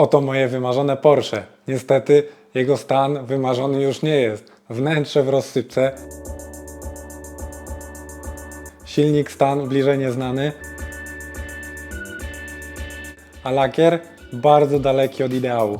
Oto moje wymarzone Porsche. Niestety jego stan wymarzony już nie jest. Wnętrze w rozsypce. Silnik stan bliżej nieznany. A lakier bardzo daleki od ideału.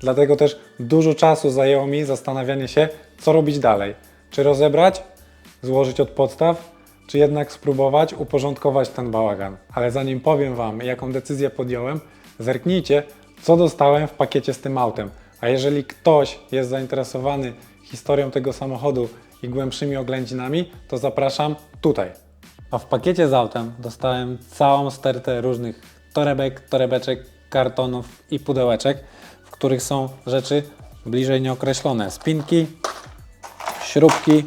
Dlatego też dużo czasu zajęło mi zastanawianie się, co robić dalej. Czy rozebrać, złożyć od podstaw, czy jednak spróbować uporządkować ten bałagan. Ale zanim powiem Wam, jaką decyzję podjąłem, zerknijcie, co dostałem w pakiecie z tym autem. A jeżeli ktoś jest zainteresowany historią tego samochodu i głębszymi oględzinami, to zapraszam tutaj. A w pakiecie z autem dostałem całą stertę różnych torebek, torebeczek, kartonów i pudełeczek, w których są rzeczy bliżej nieokreślone. Spinki, śrubki,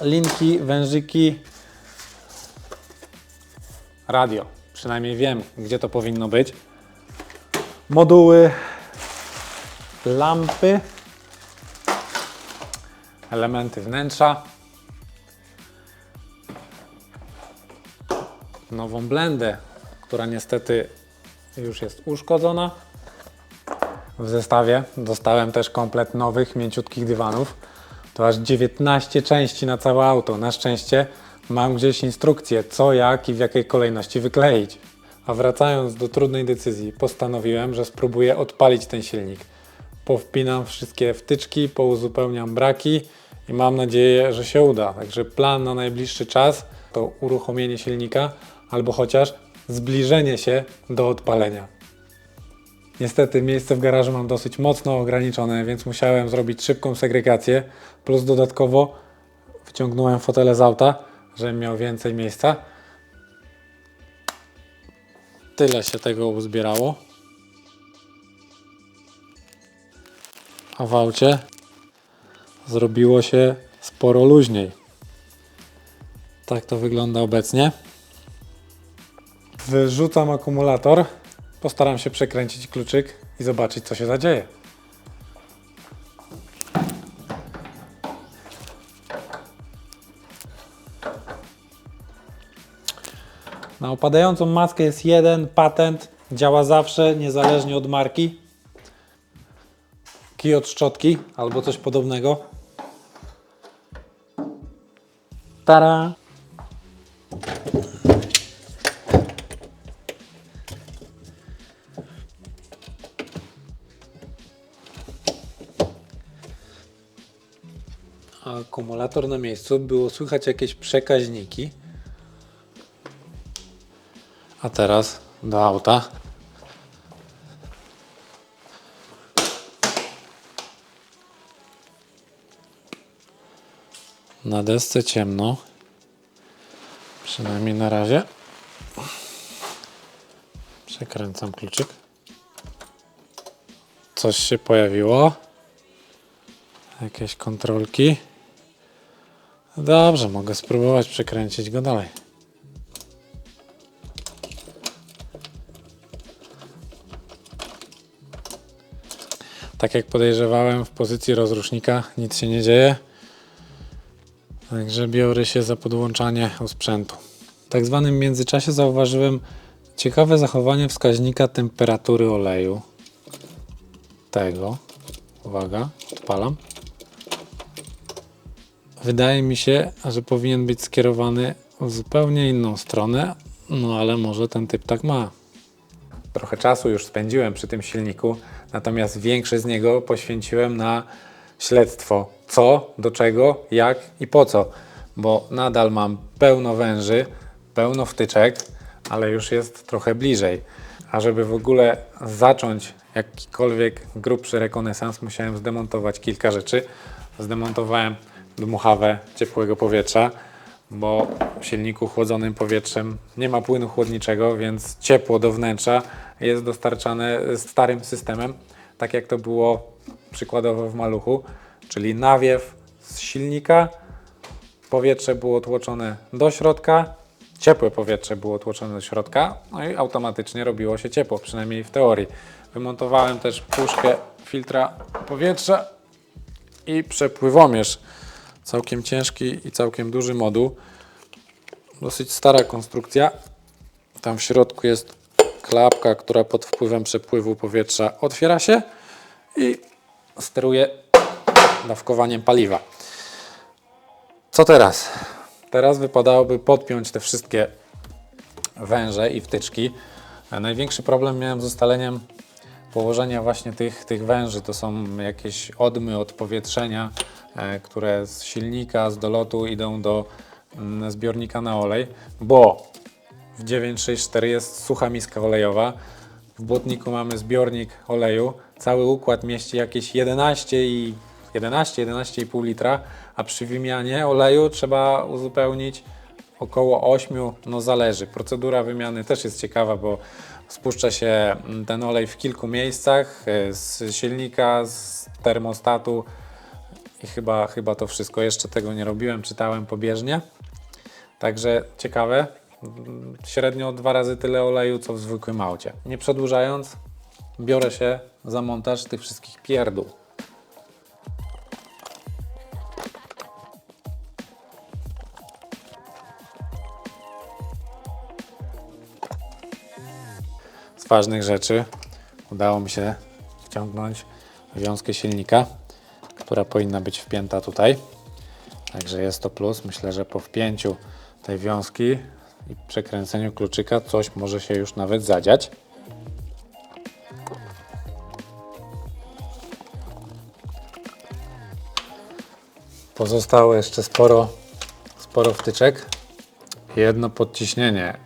linki, wężyki, radio. Przynajmniej wiem, gdzie to powinno być. Moduły, lampy, elementy wnętrza, nową blendę, która niestety już jest uszkodzona. W zestawie dostałem też komplet nowych, mięciutkich dywanów. To aż 19 części na całe auto. Na szczęście mam gdzieś instrukcję, co, jak i w jakiej kolejności wykleić. A wracając do trudnej decyzji, postanowiłem, że spróbuję odpalić ten silnik. Powpinam wszystkie wtyczki, pouzupełniam braki i mam nadzieję, że się uda. Także plan na najbliższy czas to uruchomienie silnika albo chociaż zbliżenie się do odpalenia. Niestety miejsce w garażu mam dosyć mocno ograniczone, więc musiałem zrobić szybką segregację, plus dodatkowo wciągnąłem fotele z auta, żebym miał więcej miejsca. Tyle się tego uzbierało. A w aucie zrobiło się sporo luźniej. Tak to wygląda obecnie. Wyrzucam akumulator. Postaram się przekręcić kluczyk i zobaczyć, co się zadzieje. Na opadającą maskę jest jeden patent. Działa zawsze, niezależnie od marki. Kij od szczotki albo coś podobnego. Tara! Akumulator na miejscu, było słychać jakieś przekaźniki. A teraz do auta. Na desce ciemno. Przynajmniej na razie. Przekręcam kluczyk. Coś się pojawiło. Jakieś kontrolki. Dobrze, mogę spróbować przekręcić go dalej. Tak jak podejrzewałem, w pozycji rozrusznika nic się nie dzieje. Także biorę się za podłączanie osprzętu. W tak zwanym międzyczasie zauważyłem ciekawe zachowanie wskaźnika temperatury oleju. Tego. Uwaga, odpalam. Wydaje mi się, że powinien być skierowany w zupełnie inną stronę, no ale może ten typ tak ma. Trochę czasu już spędziłem przy tym silniku, natomiast większość z niego poświęciłem na śledztwo. Co, do czego, jak i po co. Bo nadal mam pełno węży, pełno wtyczek, ale już jest trochę bliżej. A żeby w ogóle zacząć jakikolwiek grubszy rekonesans, musiałem zdemontować kilka rzeczy. Zdemontowałem dmuchawę ciepłego powietrza, bo w silniku chłodzonym powietrzem nie ma płynu chłodniczego, więc ciepło do wnętrza jest dostarczane starym systemem, tak jak to było przykładowo w maluchu, czyli nawiew z silnika, powietrze było tłoczone do środka, ciepłe powietrze było tłoczone do środka, no i automatycznie robiło się ciepło, przynajmniej w teorii. Wymontowałem też puszkę filtra powietrza i przepływomierz. Całkiem ciężki i całkiem duży moduł. dosyć stara konstrukcja. Tam w środku jest klapka, która pod wpływem przepływu powietrza otwiera się i steruje dawkowaniem paliwa. Co teraz? Teraz wypadałoby podpiąć te wszystkie węże i wtyczki. A Największy problem miałem z ustaleniem położenia właśnie tych, tych węży. To są jakieś odmy odpowietrzenia, e, które z silnika, z dolotu idą do mm, zbiornika na olej, bo w 964 jest sucha miska olejowa. W błotniku mamy zbiornik oleju. Cały układ mieści jakieś 11 i 11, 11,5 litra, a przy wymianie oleju trzeba uzupełnić około 8, no zależy. Procedura wymiany też jest ciekawa, bo spuszcza się mm, ten olej w kilku miejscach e, z silnika, z termostatu i chyba, chyba to wszystko. Jeszcze tego nie robiłem, czytałem pobieżnie. Także ciekawe. Mm, Średnio dwa razy tyle oleju, co w zwykłym aucie. Nie przedłużając, biorę się za montaż tych wszystkich pierdół. Ważnych rzeczy udało mi się wciągnąć wiązkę silnika, która powinna być wpięta tutaj. Także jest to plus. Myślę, że po wpięciu tej wiązki i przekręceniu kluczyka coś może się już nawet zadziać. Pozostało jeszcze sporo, sporo wtyczek. Jedno podciśnienie,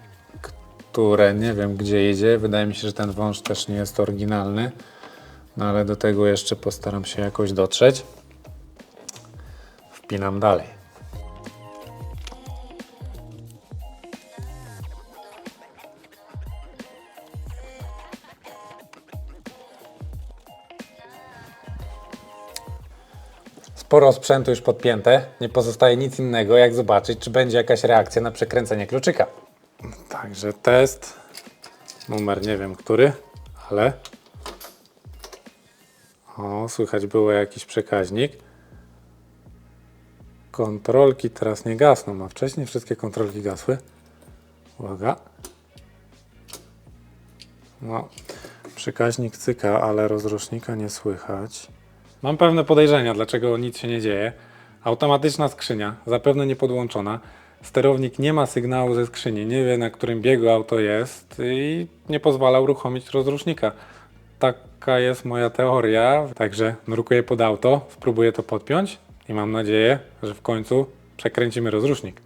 które nie wiem gdzie idzie. Wydaje mi się, że ten wąż też nie jest oryginalny. No ale do tego jeszcze postaram się jakoś dotrzeć. Wpinam dalej. Sporo sprzętu już podpięte. Nie pozostaje nic innego, jak zobaczyć, czy będzie jakaś reakcja na przekręcenie kluczyka. Także test. Numer nie wiem który, ale. O, słychać było jakiś przekaźnik. Kontrolki teraz nie gasną, a wcześniej wszystkie kontrolki gasły. Uwaga. No, przekaźnik cyka, ale rozrusznika nie słychać. Mam pewne podejrzenia, dlaczego nic się nie dzieje. Automatyczna skrzynia, zapewne nie podłączona. Sterownik nie ma sygnału ze skrzyni, nie wie na którym biegu auto jest i nie pozwala uruchomić rozrusznika. Taka jest moja teoria, także nurkuję pod auto, spróbuję to podpiąć i mam nadzieję, że w końcu przekręcimy rozrusznik.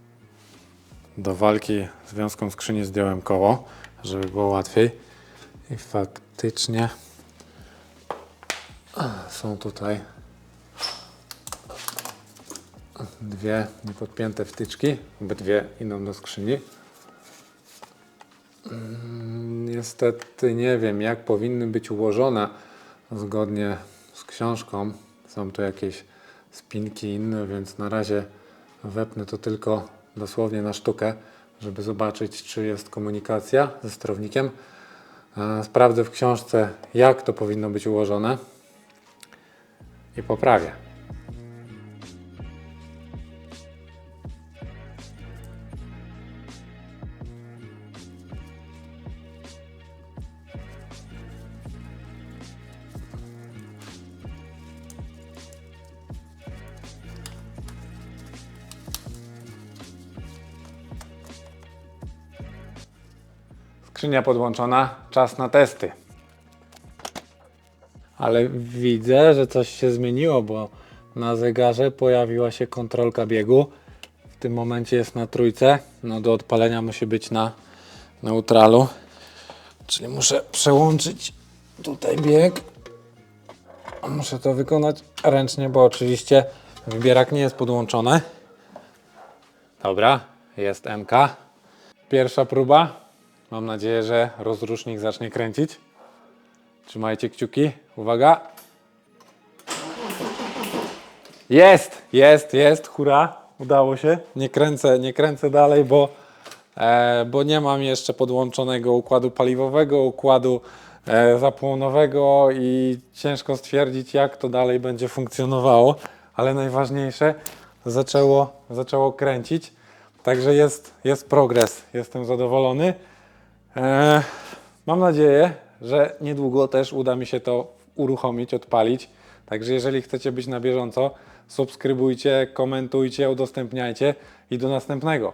Do walki z wiązką skrzyni zdjąłem koło, żeby było łatwiej i faktycznie są tutaj dwie niepodpięte wtyczki, obydwie idą do skrzyni. Mm, Niestety nie wiem, jak powinny być ułożone zgodnie z książką. Są tu jakieś spinki inne, więc na razie wepnę to tylko dosłownie na sztukę, żeby zobaczyć, czy jest komunikacja ze sterownikiem. E, Sprawdzę w książce, jak to powinno być ułożone i poprawię. Skrzynia podłączona, czas na testy. Ale widzę, że coś się zmieniło, bo na zegarze pojawiła się kontrolka biegu. W tym momencie jest na trójce. No do odpalenia musi być na neutralu. Czyli muszę przełączyć tutaj bieg. Muszę to wykonać ręcznie, bo oczywiście wybierak nie jest podłączony. Dobra, jest MK. Pierwsza próba. Mam nadzieję, że rozrusznik zacznie kręcić. Trzymajcie kciuki. Uwaga. Jest, jest, jest, hura. Udało się. Nie kręcę, nie kręcę dalej, bo, e, bo nie mam jeszcze podłączonego układu paliwowego, układu e, zapłonowego i ciężko stwierdzić, jak to dalej będzie funkcjonowało. Ale najważniejsze, zaczęło, zaczęło kręcić. Także jest, jest progres, jestem zadowolony. Eee, mam nadzieję, że niedługo też uda mi się to uruchomić, odpalić. Także jeżeli chcecie być na bieżąco, subskrybujcie, komentujcie, udostępniajcie i do następnego.